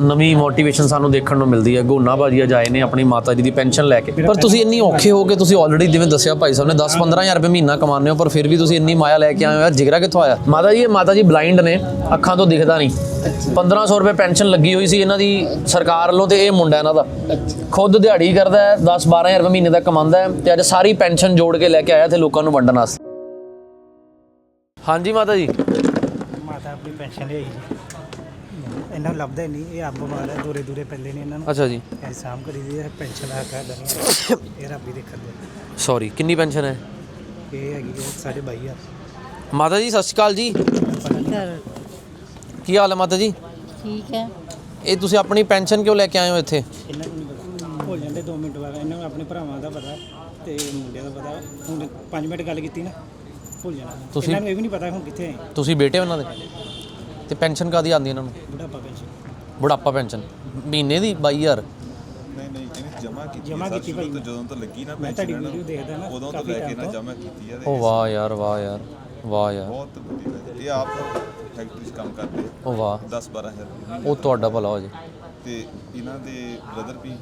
ਨਵੀਂ ਮੋਟੀਵੇਸ਼ਨ ਸਾਨੂੰ ਦੇਖਣ ਨੂੰ ਮਿਲਦੀ ਹੈ। ਗੋਨਾ ਭਾਜੀ ਅੱਜ ਆਏ ਨੇ ਆਪਣੀ ਮਾਤਾ ਜੀ ਦੀ ਪੈਨਸ਼ਨ ਲੈ ਕੇ। ਪਰ ਤੁਸੀਂ ਇੰਨੀ ਔਖੇ ਹੋ ਕੇ ਤੁਸੀਂ ਆਲਰੇਡੀ ਜਿਵੇਂ ਦੱਸਿਆ ਭਾਈ ਸਾਹਿਬ ਨੇ 10-15000 ਰੁਪਏ ਮਹੀਨਾ ਕਮਾਉਂਦੇ ਹੋ ਪਰ ਫਿਰ ਵੀ ਤੁਸੀਂ ਇੰਨੀ ਮਾਇਆ ਲੈ ਕੇ ਆਏ ਹੋ। ਯਾਰ ਜਿਗਰਾ ਕਿੱਥੋਂ ਆਇਆ? ਮਾਤਾ ਜੀ ਇਹ ਮਾਤਾ ਜੀ ਬਲਾਈਂਡ ਨੇ ਅੱਖਾਂ ਤੋਂ ਦਿਖਦਾ ਨਹੀਂ। 1500 ਰੁਪਏ ਪੈਨਸ਼ਨ ਲੱਗੀ ਹੋਈ ਸੀ ਇਹਨਾਂ ਦੀ ਸਰਕਾਰ ਵੱਲੋਂ ਤੇ ਇਹ ਮੁੰਡਾ ਇਹਨਾਂ ਦਾ। ਖੁਦ ਦਿਹਾੜੀ ਕਰਦਾ ਹੈ 10-12000 ਰੁਪਏ ਮਹੀਨੇ ਦਾ ਕਮਾਉਂਦਾ ਹੈ ਤੇ ਅੱਜ ਸਾਰੀ ਪੈਨਸ਼ਨ ਜੋੜ ਕੇ ਲੈ ਕੇ ਆਇਆ ਤੇ ਲੋਕਾਂ ਨੂੰ ਵੰਡਣ ਵਾਸਤੇ। ਹਾਂਜੀ ਮਾਤਾ ਜੀ। ਮਾਤਾ ਆਪਣੀ ਪੈਨਸ਼ਨ ਲਈ ਜੀ ਇਹਨਾਂ ਨੂੰ ਲੱਭਦਾ ਹੀ ਨਹੀਂ ਇਹ ਆਪ ਬਿਮਾਰ ਹੈ ਦੂਰੇ ਦੂਰੇ ਪੈਂਦੇ ਨੇ ਇਹਨਾਂ ਨੂੰ। ਅੱਛਾ ਜੀ। ਇਹ ਸਾਮ ਕਰੀ ਦੀ ਹੈ ਪੈਨਸ਼ਨ ਆ ਕਰ ਨਹੀਂ ਇਹ ਰੱਬ ਹੀ ਦੇਖਣ ਦੇ। ਸੌਰੀ ਕਿੰਨੀ ਪੈਨਸ਼ਨ ਹੈ? ਇਹ ਹੈਗੀ ਹੈ ਸਾਡੇ ਬਾਈ ਆ ਮਾਤਾ ਜੀ ਸਤਿ ਸ਼੍ਰੀ ਅਕਾਲ ਜੀ। ਘਰ ਕੀ ਹਾਲ ਹੈ ਮਾਤਾ ਜੀ? ਠੀਕ ਹੈ। ਇਹ ਤੁਸੀਂ ਆਪਣੀ ਪੈਨਸ਼ਨ ਕਿਉਂ ਲੈ ਕੇ ਆਏ ਹੋ ਇੱਥੇ? ਇਹਨਾਂ ਨੂੰ ਨਹੀਂ ਪਤਾ ਭੁੱਲ ਜਾਂਦੇ 2 ਮਿੰਟ ਬਾਅਦ ਇਹਨਾਂ ਨੂੰ ਆਪਣੇ ਭਰਾਵਾਂ ਦਾ ਪਤਾ ਤੇ ਮੁੰਡਿਆਂ ਦਾ ਪਤਾ। ਹੁਣ 5 ਮਿੰਟ ਗੱਲ ਕੀਤੀ ਨਾ ਭੁੱਲ ਜਾਣਾ। ਤੁਸੀਂ- ਇਹਨਾਂ ਨੂੰ ਇਹ ਵੀ ਨਹੀਂ ਪਤਾ ਹੁਣ ਕਿੱਥੇ ਆਏ। ਤੁਸੀਂ ਬੇਟੇ ਉਹਨਾਂ ਦੇ? ਤੇ ਪੈਨਸ਼ਨ ਕਾਦੀ ਆਉਂਦੀ ਇਹਨਾਂ ਨੂੰ? ਬੁਢਾਪਾ ਪੈਨਸ਼ਨ। ਬੁਢਾਪਾ ਪੈਨਸ਼ਨ। ਮਹੀਨੇ ਦੀ 22000 ਨਹੀਂ ਨਹੀਂ ਇਹਨੇ ਜਮਾ ਕੀਤੀ ਜਮ੍ਹਾਂ ਕੀਤੀ ਭਾਈ। ਜਦੋਂ ਤੋਂ ਲੱਗੀ ਨਾ ਮੈਂ ਤੁਹਾਡੀ ਪੈਨਸ਼ਨ ਵੀਡੀਓ ਦੇਖਦਾ ਨਾ ਉਦੋਂ ਤੋਂ ਕਾਫੀ ਲੈ ਕੇ time ਨਾ ਤੋਂ। ਜਮਾ ਕੀਤੀ ਉਹ ਵਾਹ ਯਾਰ ਵਾਹ ਯਾਰ ਵਾਹ ਯਾਰ। ਬਹੁਤ ਹੈ। ਇਹ ਆਪ ਫੈਕਟਰੀ 'ਚ ਕੰਮ ਕਰਦੇ ਉਹ ਵਾਹ। 10 12000 ਰੁਪਏ ਉਹ ਤੁਹਾਡਾ ਭਲਾ ਹੋ ਜੇ। ਤੇ ਇਹਨਾਂ ਦੇ ਬ੍ਰਦਰ ਵੀ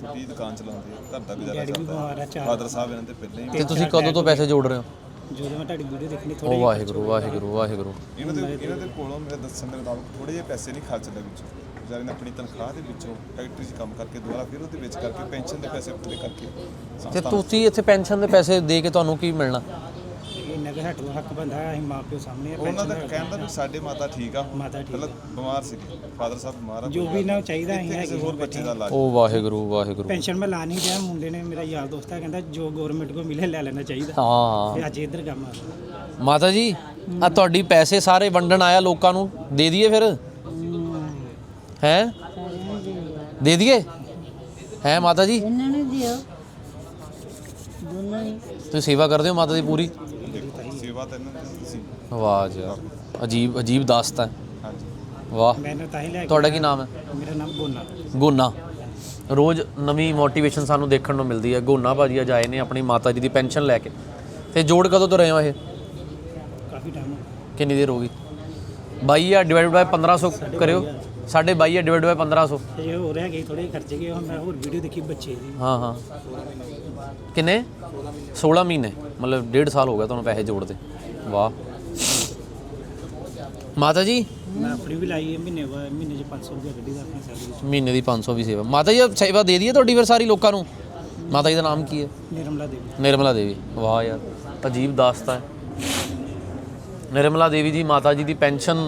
ਛੋਟੀ ਦੁਕਾਨ ਚਲਾਉਂਦੇ ਆ ਘਰ ਦਾ ਗੁਜ਼ਾਰਾ ਡੈਡੀ ਵੀ ਬਿਮਾਰ ਆ ਚੱਲਦਾ ਚਾਰ ਫਾਦਰ ਸਾਹਿਬ ਇਹਨਾਂ ਦੇ ਪਹਿਲਾਂ ਹੀ ਤੇ ਤੁਸੀਂ ਕਦੋਂ ਤੋਂ ਪੈਸੇ ਜੋੜ ਰਹੇ ਹੋ? ਜਦੋਂ ਮੈਂ ਤੁਹਾਡੀ ਵੀਡੀਓ ਦੇਖਣੀ ਉਹ ਥੋੜੀ ਵਾਹਿਗੁਰੂ ਵਾਹਿਗੁਰੂ ਵਾਹਿਗੁਰੂ। ਇਹਨਾਂ ਦੇ ਇਹਨਾਂ ਦੇ ਕੋਲੋਂ ਮੇਰੇ ਦੱਸਣ ਦੇ ਮੁਤਾਬਕ ਥੋੜੇ ਜਿਹੇ ਪੈਸੇ ਨਹੀਂ ਖਰਚ ਲਏ ਵਿੱਚੋਂ। ਵਿਚਾਰੇ ਨੇ ਆਪਣੀ ਤਨਖਾਹ ਦੇ ਵਿੱਚੋਂ ਫੈਕਟਰੀ 'ਚ ਕੰਮ ਕਰਕੇ ਦੁਬਾਰਾ ਫਿਰ ਉਹਦੇ ਵਿੱਚ ਕਰਕੇ ਪੈਨਸ਼ਨ ਦੇ ਪੈਸੇ ਪੂਰੇ ਕਰਕੇ ਤੇ ਸੰਸਥਾ ਤੁਸੀਂ ਇੱਥੇ ਪੈਨਸ਼ਨ ਦੇ ਪੈਸੇ ਦੇ ਕੇ ਤੁਹਾਨੂੰ ਕੀ ਮਿਲਣਾ? ਇੰਨਾ ਕਿ ਹੱਟ ਹੱਕ ਬੰਦਾ ਅਸੀਂ ਮਾਂ ਪਿਓ ਸਾਹਮਣੇ ਆ, ਉਹਨਾਂ ਦਾ ਪੈਨਸ਼ਨ ਕਹਿਣ ਦਾ ਵੀ ਸਾਡੇ ਮਾਤਾ ਠੀਕ ਆ। ਮਾਤਾ ਠੀਕ ਪਹਿਲਾਂ ਬਿਮਾਰ ਸੀ ਫਾਦਰ ਸਾਹਿਬ ਬਿਮਾਰ ਆ ਜੋ ਵੀ ਇਹਨਾਂ ਨੂੰ ਚਾਹੀਦਾ ਅਸੀਂ ਕਿਸੇ ਹੈਗੇ ਹੋਰ ਬੱਚੇ ਦਾ ਇਲਾਜ ਉਹ ਵਾਹਿਗੁਰੂ ਵਾਹਿਗੁਰੂ। ਪੈਨਸ਼ਨ ਮੈਂ ਲਾ ਨਹੀਂ ਰਿਹਾ ਮੁੰਡੇ ਨੇ ਮੇਰਾ ਯਾਰ ਦੋਸਤ ਹੈ ਕਹਿੰਦਾ ਜੋ ਗਵਰਨਮੈਂਟ ਕੋ ਮਿਲੇ ਲੈ ਲੈਣਾ ਚਾਹੀਦਾ। ਹਾਂ। ਤੇ ਅੱਜ ਇੱਧਰ ਕੰਮ ਆ। ਮਾਤਾ ਜੀ ਆ ਤੁਹਾਡੀ ਪੈਸੇ ਸਾਰੇ ਵੰਡਣ ਆਇਆ ਲੋਕਾਂ ਨੂੰ ਦੇ ਦਈਏ ਫਿਰ? ਹੈ? ਦੇ ਦਈਏ? ਹੈ ਮਾਤਾ ਜੀ? ਇਹਨਾਂ ਨੂੰ ਦਿਓ। ਦੋਨੋਂ ਹੀ ਤੁਸੀਂ ਸੇਵਾ ਕਰਦੇ ਹੋ ਮਾਤਾ ਦੀ ਪੂਰੀ? ਸੇਵਾ ਤਾਂ ਇਹਨਾਂ ਦੀ ਸੀ। ਵਾਹ ਜੀ ਵਾਹ। ਅਜੀਬ ਅਜੀਬ ਦਾਸਤ ਹੈ। ਹਾਂਜੀ। ਵਾਹ। ਮੈਨੂੰ ਤਾਂ ਹੀ ਲੈ ਕੇ ਤੁਹਾਡਾ ਕੀ ਨਾਮ ਹੈ? ਮੇਰਾ ਨਾਮ ਗੋਨਾ। ਗੋਨਾ। ਰੋਜ਼ ਨਵੀਂ ਮੋਟੀਵੇਸ਼ਨ ਸਾਨੂੰ ਦੇਖਣ ਨੂੰ ਮਿਲਦੀ ਹੈ। ਗੋਨਾ ਭਾਜੀ ਅੱਜ ਆਏ ਨੇ ਆਪਣੀ ਮਾਤਾ ਜੀ ਦੀ ਪੈਨਸ਼ਨ ਲੈ ਕੇ। ਤੇ ਜੋੜ ਕਦੋਂ ਤੋਂ ਰਹੇ ਹੋ ਇਹ? ਕਾਫੀ ਟਾਈਮ ਕਿੰਨੀ ਦੇਰ ਹੋ ਗਈ? 22000 ਡਿਵਾਈਡ ਬਾਈ 1500 ਕਰਿਓ ਸਾਡੇ 22000 ਡਿਵਾਈਡ ਬਾਈ 1500 ਇਹ ਹੋ ਰਿਹਾ ਕਿ ਥੋੜੇ ਖਰਚੇ ਗਏ ਹੁਣ ਮੈਂ ਹੋਰ ਵੀਡੀਓ ਦੇਖੀ ਬੱਚੇ ਦੀ। ਹਾਂ ਹਾਂ। ਕਿੰਨੇ? 16 ਮਹੀਨੇ ਮਤਲਬ 1.5 ਸਾਲ ਹੋ ਗਿਆ ਤੁਹਾਨੂੰ ਪੈਸੇ ਜੋੜਦੇ ਵਾਹ। ਮਾਤਾ ਜੀ? ਮੈਂ ਆਪਣੀ ਵੀ ਲਾਈ ਹੈ ਮਹੀਨੇ ਬਾਅਦ ਮਹੀਨੇ ਚ 500 ਰੁਪਏ ਗੱਡੀ ਦਾ ਆਪਣੀ ਚ। ਮਹੀਨੇ ਦੀ 500 ਵੀ ਸੇਵਾ। ਮਾਤਾ ਜੀ ਸੇਵਾ ਦੇ ਦਈਏ ਤੁਹਾਡੀ ਫਿਰ ਸਾਰੀ ਲੋਕਾਂ ਨੂੰ? ਮਾਤਾ ਜੀ ਦਾ ਨਾਮ ਕੀ ਹੈ? ਨਿਰਮਲਾ ਦੇਵੀ। ਨਿਰਮਲਾ ਦੇਵੀ। ਵਾਹ ਯਾਰ ਅਜੀਬ ਦਾਸਤਾ ਹੈ ਨਿਰਮਲਾ ਦੇਵੀ ਜੀ ਮਾਤਾ ਜੀ ਦੀ ਪੈਨਸ਼ਨ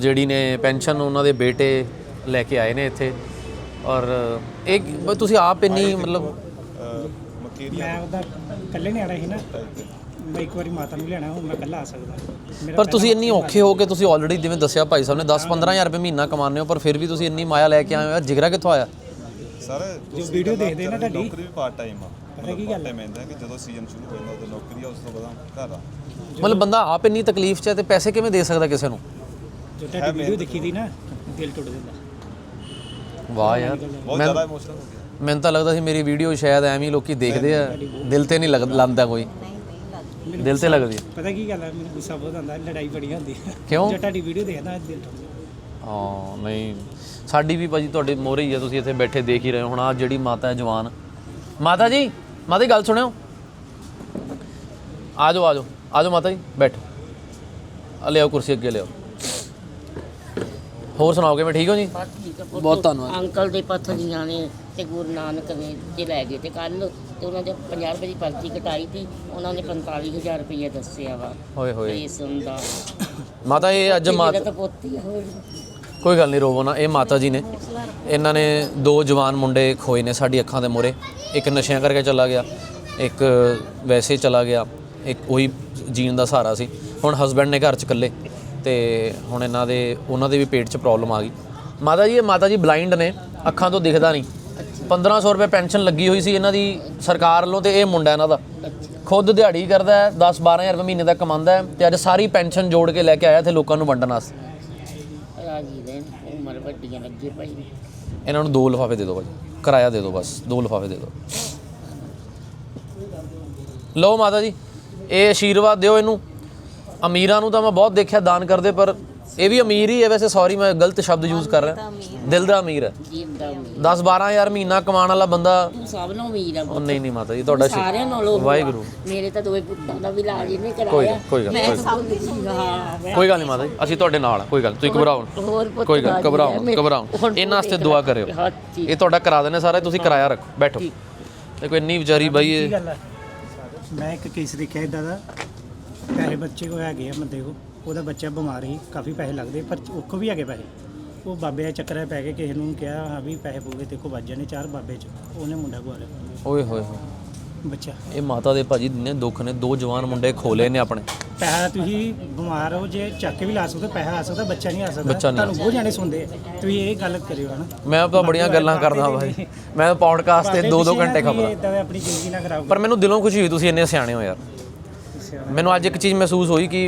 ਜਿਹੜੀ ਨੇ ਪੈਨਸ਼ਨ ਉਹਨਾਂ ਦੇ ਬੇਟੇ ਲੈ ਕੇ ਆਏ ਨੇ ਇੱਥੇ। ਔਰ ਇਹ ਤੁਸੀਂ ਆਪ ਇੰਨੀ ਮਤਲਬ ਮਕੇਰੀਆ ਮੈਂ ਉਹਦਾ ਇਕੱਲੇ ਨਹੀਂ ਆਣਾ ਸੀ ਨਾ। ਮੈਂ ਇੱਕ ਵਾਰੀ ਮਾਤਾ ਨੂੰ ਲੈਣਾ ਹੁਣ ਮੈਂ ਇਕੱਲਾ ਆ ਸਕਦਾ। ਮੇਰਾ ਪਰ ਤੁਸੀਂ ਇੰਨੀ ਔਖੇ ਹੋ ਕੇ ਤੁਸੀਂ ਆਲਰੇਡੀ ਜਿਵੇਂ ਦੱਸਿਆ ਭਾਈ ਸਾਹਿਬ ਨੇ 10-15000 ਰੁਪਏ ਮਹੀਨਾ ਕਮਾਉਂਦੇ ਹੋ ਪਰ ਫਿਰ ਵੀ ਤੁਸੀਂ ਇੰਨੀ ਮਾਇਆ ਲੈ ਕੇ ਆਏ ਹੋ ਯਾਰ ਜਿਗਰਾ ਕਿੱਥੋਂ ਆਇਆ? ਸਰ ਜੋ ਵੀਡੀਓ ਦੇਖਦੇ ਨਾ ਤੁਹਾਡੀ। ਨੌਕਰੀ ਵੀ ਪਾਰਟ ਟਾਈਮ ਆ। ਪਤਾ ਕੀ ਗੱਲ। ਹੈ ਮੈਂ ਕਿ ਜਦੋਂ ਸੀਜ਼ਨ ਸ਼ੁਰੂ ਹੋ ਜਾਂਦਾ ਉਦੋਂ ਨੌਕਰੀ ਆ ਉਸ ਤੋਂ ਬਾਅਦ ਘਰ ਆ। ਮਤਲਬ ਬੰਦਾ ਆਪ ਇੰਨੀ ਤਕਲੀਫ 'ਚ ਹੈ ਤੇ ਪੈਸੇ ਕਿਵੇਂ ਦੇ ਸਕਦਾ ਕਿਸੇ ਨੂੰ? ਜੋ ਤੁਹਾਡੀ ਵੀਡੀਓ ਦੇਖੀ ਦੀ। ਨਾ ਦਿਲ ਟੁੱਟ ਜਾਂਦਾ। ਵਾਹ ਯਾਰ। ਬਹੁਤ ਜ਼ਿਆਦਾ ਇਮੋਸ਼ਨਲ ਹੋ ਗਿਆ। ਮੈਨੂੰ ਤਾਂ ਲੱਗਦਾ ਸੀ ਮੇਰੀ ਵੀਡੀਓ ਸ਼ਾਇਦ ਐਵੇਂ ਹੀ ਲੋਕੀ ਦੇਖਦੇ ਆ ਦਿਲ ਤੇ ਨਹੀਂ ਲੱਗ ਲਾਂਦਾ ਕੋਈ। ਦਿਲ ਤੇ ਲੱਗਦੀ। ਪਤਾ ਕੀ ਗੱਲ ਹੈ ਮੈਨੂੰ ਗੁੱਸਾ ਬਹੁਤ ਆਉਂਦਾ ਲੜਾਈ ਬੜੀ ਹੁੰਦੀ ਹੈ ਕਿਉਂ? ਜੋ ਤੁਹਾਡੀ ਵੀਡੀਓ ਦੇਖਦਾ ਦਿਲ ਟੁੱਟ ਜਾਂਦਾ। ਹਾਂ ਨਹੀਂ। ਸਾਡੀ ਵੀ ਭਾਜੀ ਤੁਹਾਡੇ ਮੋਹਰੇ ਹੀ ਆ ਤੁਸੀਂ ਇੱਥੇ ਬੈਠੇ ਦੇਖ ਹੀ ਰਹੇ ਹੋ। ਹੁਣ ਆ ਜਿਹੜੀ ਮਾਤਾ ਹੈ ਜਵਾਨ। ਮਾਤਾ ਜੀ! ਮਾਤਾ ਗੱਲ ਸੁਣਿਓ। ਆ ਜਾਓ ਆ ਜਾਓ। ਆ ਜਾਓ ਮਾਤਾ ਜੀ ਬੈਠੋ। ਆ ਲਿਆਓ ਕੁਰਸੀ ਅੱਗੇ ਲਿਆਓ। ਹੋਰ ਸੁਣਾਓ ਕਿਵੇਂ ਠੀਕ ਹੋ ਜੀ? ਬਸ ਠੀਕ ਆ। ਪੁੱਤ। ਬਹੁਤ ਧੰਨਵਾਦ। ਅੰਕਲ ਦੇ ਪੱਥਰੀਆਂ ਨੇ ਤੇ ਗੁਰੂ ਨਾਨਕ ਨੇ ਤੇ ਲੈ ਗਏ ਤੇ ਕੱਲ ਤੇ ਉਹਨਾਂ ਦੇ 50 ਰੁਪਏ ਦੀ ਪਰਚੀ ਕਟਾਈ ਸੀ ਉਹਨਾਂ ਨੇ 45000 ਰੁਪਏ ਦੱਸਿਆ ਵਾ। ਹੋਏ ਹੋਏ। ਇਸ ਦਾ ਮਾਤਾ ਇਹ ਅੱਜ ਮਾਤਾ ਤਾਂ ਪੋਤੀ ਆ ਹੋਰ। ਕੋਈ ਗੱਲ ਨਹੀਂ, ਰੋਵੋ ਨਾ। ਇਹ ਮਾਤਾ ਜੀ ਨੇ। ਇਹਨਾਂ ਨੇ ਦੋ ਜਵਾਨ ਮੁੰਡੇ ਖੋਏ ਨੇ ਸਾਡੀ ਅੱਖਾਂ ਦੇ ਮੂਹਰੇ ਇੱਕ ਨਸ਼ਿਆਂ ਕਰਕੇ ਚਲਾ ਗਿਆ, ਇੱਕ ਵੈਸੇ ਚਲਾ ਗਿਆ, ਇੱਕ ਉਹੀ ਜੀਣ ਦਾ ਸਹਾਰਾ ਸੀ। ਹੁਣ ਹਸਬੰਡ ਨੇ ਘਰ ਚ ਇਕੱਲੇ ਤੇ ਹੁਣ ਇਹਨਾਂ ਦੇ, ਉਹਨਾਂ ਦੇ ਵੀ ਪੇਟ 'ਚ ਪ੍ਰੋਬਲਮ ਆ ਗਈ। ਮਾਤਾ ਜੀ, ਇਹ ਮਾਤਾ ਜੀ ਬਲਾਈਂਡ ਨੇ, ਅੱਖਾਂ ਤੋਂ ਦਿਖਦਾ ਨਹੀਂ। 1500 ਰੁਪਏ ਪੈਨਸ਼ਨ ਲੱਗੀ ਹੋਈ ਸੀ ਇਹਨਾਂ ਦੀ ਸਰਕਾਰ ਵੱਲੋਂ ਤੇ ਇਹ ਮੁੰਡਾ ਇਹਨਾਂ ਦਾ। ਖੁਦ ਦਿਹਾੜੀ ਕਰਦਾ ਹੈ 10 12000 ਰੁਪਏ ਮਹੀਨੇ ਦਾ ਕਮਾਉਂਦਾ ਹੈ ਤੇ ਅੱਜ ਸਾਰੀ ਪੈਨਸ਼ਨ ਜੋੜ ਕੇ ਲੈ ਕੇ ਆਇਆ ਤੇ ਲੋਕਾਂ ਨੂੰ ਵੰਡਣ ਵਾਸਤੇ। ਰਾਜੀ ਦੇ ਉਮਰ ਵੱਡੀਆਂ ਲੱਗੇ ਪਈ ਇਹਨਾਂ ਨੂੰ ਦੋ ਲਿਫਾਫੇ ਦੇ ਦਿਓ ਭਾਜੀ ਕਿਰਾਇਆ ਦੇ ਦਿਓ ਬਸ, ਦੋ ਲਿਫਾਫੇ ਦੇ ਦਿਓ। ਲਓ ਮਾਤਾ ਜੀ, ਇਹ ਆਸ਼ੀਰਵਾਦ ਦਿਓ ਇਹਨੂੰ। ਅਮੀਰਾਂ ਨੂੰ ਤਾਂ ਮੈਂ ਬਹੁਤ ਦੇਖਿਆ ਦਾਨ ਕਰਦੇ, ਪਰ ਇਹ ਵੀ ਅਮੀਰ ਹੀ ਹੈ ਵੈਸੇ ਸੌਰੀ ਮੈਂ ਗਲਤ ਸ਼ਬਦ ਯੂਜ਼ ਕਰ ਰਿਹਾ। ਦਿਲ ਦਾ ਅਮੀਰ ਹੈ। ਜਿੰਦਾ ਅਮੀਰ 10 12000 ਮਹੀਨਾ ਕਮਾਉਣ ਵਾਲਾ ਬੰਦਾ ਸਭ ਨੂੰ ਅਮੀਰ ਆ ਉਹ ਨਹੀਂ ਨਹੀਂ ਮਾਤਾ ਜੀ ਤੁਹਾਡਾ ਸ਼ੁ- ਸਾਰਿਆਂ ਨਾਲੋਂ ਆ। ਵਾਹਿਗੁਰੂ। ਮੇਰੇ ਤਾਂ ਦੋਵੇਂ ਪੁੱਤਾਂ ਦਾ ਵੀ ਇਲਾਜ ਇਹਨੇ ਕੋਈ ਕਰਾਇਆ। ਗੱਲ- ਕੋਈ ਗੱਲ- ਮੈਂ ਕੋਈ ਸਭ ਦੀ ਹਾਂ ਕੋਈ ਗੱਲ ਨਹੀਂ ਮਾਤਾ ਜੀ ਅਸੀਂ ਤੁਹਾਡੇ ਨਾਲ ਹਾਂ ਕੋਈ ਗੱਲ ਤੁਸੀਂ ਘਬਰਾਓ ਕੋਈ ਗੱਲ ਘਬਰਾਓ ਘਬਰਾਓ ਇਹਨਾਂ ਵਾਸਤੇ ਦੁਆ। ਕਰਿਓ। ਇਹ ਤੁਹਾਡਾ ਕਰਾ ਦੇਣੇ ਸਾਰਾ ਤੁਸੀਂ ਕਿਰਾਇਆ ਰੱਖੋ। ਬੈਠੋ। ਦੇਖੋ ਇੰਨੀ ਵਿਚਾਰੀ ਬਾਈ ਕੀ ਇਹ ਗੱਲ ਹੈ ਮੈਂ ਇੱਕ ਕੇਸ ਦੇਖਿਆ ਇਦਾਂ ਦਾ। ਪੈਸੇ ਬੱਚੇ ਕੋ ਹੈਗੇ ਆ ਬੰਦੇ ਕੋ ਉਹਦਾ ਬੱਚਾ ਬਿਮਾਰ ਸੀ ਕਾਫੀ ਪੈਸੇ ਲੱਗਦੇ ਪਰ ਕੋ ਵੀ ਹੈਗੇ ਪੈਸੇ। ਉਹ ਬਾਬੇ ਦੇ ਚੱਕਰਾਂ 'ਚ ਪੈ ਕੇ ਕਿਸੇ ਨੂੰ ਕਿਹਾ ਹਾਂ ਵੀ ਪੈਸੇ ਪੂਰੇ ਤੇ ਕੋ ਵੱਜ ਜਾਣੇ ਚਾਰ ਬਾਬੇ 'ਚ। ਉਹਨੇ ਮੁੰਡਾ ਗਵਾ ਲਿਆ ਓਏ ਹੋਏ ਹੋਏ। ਬੱਚਾ। ਇਹ ਮਾਤਾ ਦੇ ਭਾਜੀ ਨੇ ਦੁੱਖ ਨੇ ਦੋ ਜਵਾਨ ਮੁੰਡੇ ਖੋਲੇ ਨੇ ਆਪਣੇ। ਪੈਸਾ ਤੁਸੀਂ ਬਿਮਾਰ ਹੋ ਜੇ ਚੱਕ ਕੇ ਵੀ ਲਾ ਸਕਦੇ ਪੈਸਾ ਆ ਸਕਦਾ ਬੱਚਾ ਨਹੀਂ ਆ ਸਕਦਾ। ਬੱਚਾ ਨਹੀਂ ਆ ਤੁਹਾਨੂੰ ਬਹੁਤ ਜਾਣੇ ਸੁਣਦੇ ਆ। ਤੁਸੀਂ ਇਹ ਗੱਲ ਕਰਿਓ ਹਨਾ। ਮੈਂ ਤਾਂ ਬੜੀਆਂ ਗੱਲਾਂ ਕਰਦਾ ਭਾਈ ਮੈਂ ਪੌਡਕਾਸਟ ਤੇ 2-2 ਘੰਟੇ ਖਬਰਾਂ। ਇਦਾਂ ਦੇ ਆਪਣੀ ਜ਼ਿੰਦਗੀ ਨਾ ਖਰਾਬ ਪਰ ਮੈਨੂੰ ਦਿਲੋਂ ਖੁਸ਼ੀ ਹੋਈ ਤੁਸੀਂ ਇੰਨੇ ਸਿਆਣੇ ਹੋ ਯਾਰ। ਮੈਨੂੰ ਅੱਜ ਇੱਕ ਚੀਜ਼ ਮਹਿਸੂਸ ਹੋਈ ਕਿ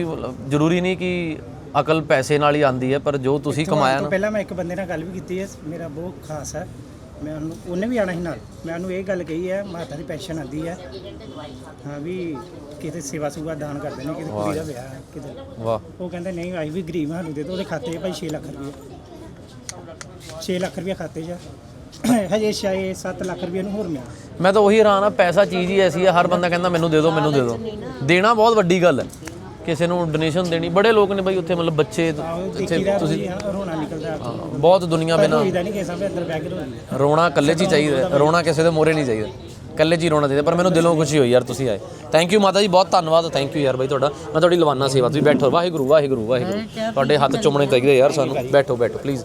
ਜ਼ਰੂਰੀ ਨਹੀਂ ਕਿ ਅਕਲ ਪੈਸੇ ਨਾਲ ਹੀ ਆਂਦੀ ਹੈ ਪਰ ਜੋ ਤੁਸੀਂ ਕਮਾਇਆ ਨਾ। ਪਹਿਲਾਂ ਮੈਂ ਇੱਕ ਬੰਦੇ ਨਾਲ ਗੱਲ ਵੀ ਕੀਤੀ ਹੈ ਮੇਰਾ ਬਹੁਤ ਖਾਸ ਹੈ। ਮੈਂ ਉਹਨੂੰ ਉਹਨੇ ਵੀ ਆਣਾ ਸੀ ਨਾਲ। ਮੈਂ ਉਹਨੂੰ ਇਹ ਗੱਲ ਕਹੀ ਹੈ ਮਾਤਾ ਦੀ ਪੈਨਸ਼ਨ ਆਂਦੀ ਹੈ। ਹਾਂ ਵੀ ਕਿਤੇ ਸੇਵਾ ਸੁਵਾ ਦਾਨ ਕਰਦੇ ਨੇ ਕਿਤੇ ਕੁੜੀ ਦਾ ਵਿਆਹ ਹੈ, ਕਿਤੇ। ਵਾਹ। ਉਹ ਕਹਿੰਦੇ ਨਹੀਂ ਅਸੀਂ ਵੀ ਗਰੀਬ ਹਾਂ ਸਾਨੂੰ ਦੇ ਦਿਓ ਉਹਦੇ ਖਾਤੇ 'ਚ ਭਾਈ 6 ਲੱਖ ਰੁਪਏ। 6 ਲੱਖ ਰੁਪਏ ਖਾਤੇ 'ਚ ਹੈ। ਹਜੇ ਸ਼ਾਇਦ 7 ਲੱਖ ਰੁਪਏ ਨੂੰ ਹੋਰ ਮਿਲਿਆ। ਮੈਂ ਤਾਂ ਉਹੀ ਹੈਰਾਨ ਆ ਪੈਸਾ ਚੀਜ਼ ਹੀ ਐਸੀ ਹੈ ਹਰ ਬੰਦਾ ਕਹਿੰਦਾ ਮੈਨੂੰ ਦੇ ਦਿਓ ਮੈਨੂੰ ਦੇ ਦਿਓ। ਦੇਣਾ ਬਹੁਤ ਵੱਡੀ ਗੱਲ ਹੈ। ਕਿਸੇ ਨੂੰ ਡੋਨੇਸ਼ਨ ਦੇਣੀ ਬੜੇ ਲੋਕ ਨੇ ਬਈ ਉੱਥੇ ਮਤਲਬ ਬੱਚੇ ਇੱਥੇ ਤੁਸੀਂ ਰੋਣਾ ਨਿਕਲਦਾ ਬਹੁਤ ਦੁਨੀਆ ਬਿਨਾ ਰੋਣਾ ਇਕੱਲੇ 'ਚ ਹੀ ਚਾਹੀਦਾ ਰੋਣਾ ਕਿਸੇ ਦੇ ਮੋਰੇ ਨਹੀਂ ਚਾਹੀਦਾ। ਇਕੱਲੇ 'ਚ ਹੀ ਰੋਣਾ ਚਾਹੀਦਾ ਪਰ ਮੈਨੂੰ ਦਿਲੋਂ ਖੁਸ਼ੀ ਹੋਈ ਯਾਰ ਤੁਸੀਂ ਆਏ। ਥੈਂਕ ਯੂ ਮਾਤਾ ਜੀ ਬਹੁਤ ਧੰਨਵਾਦ ਥੈਂਕ ਯੂ ਯਾਰ ਬਾਈ ਤੁਹਾਡਾ। ਮੈਂ ਤੁਹਾਡੀ ਲਵਾਨਾ ਸੇਵਾ ਤੁਸੀਂ ਬੈਠੋ ਵਾਹਿਗੁਰੂ ਵਾਹਿਗੁਰੂ ਵਾਹਿਗੁਰੂ। ਤੁਹਾਡੇ ਹੱਥ ਚੁੰਮਣੇ ਚਾਹੀਦੇ ਯਾਰ ਸਾਨੂੰ। ਬੈਠੋ ਬੈਠੋ ਪਲੀਜ਼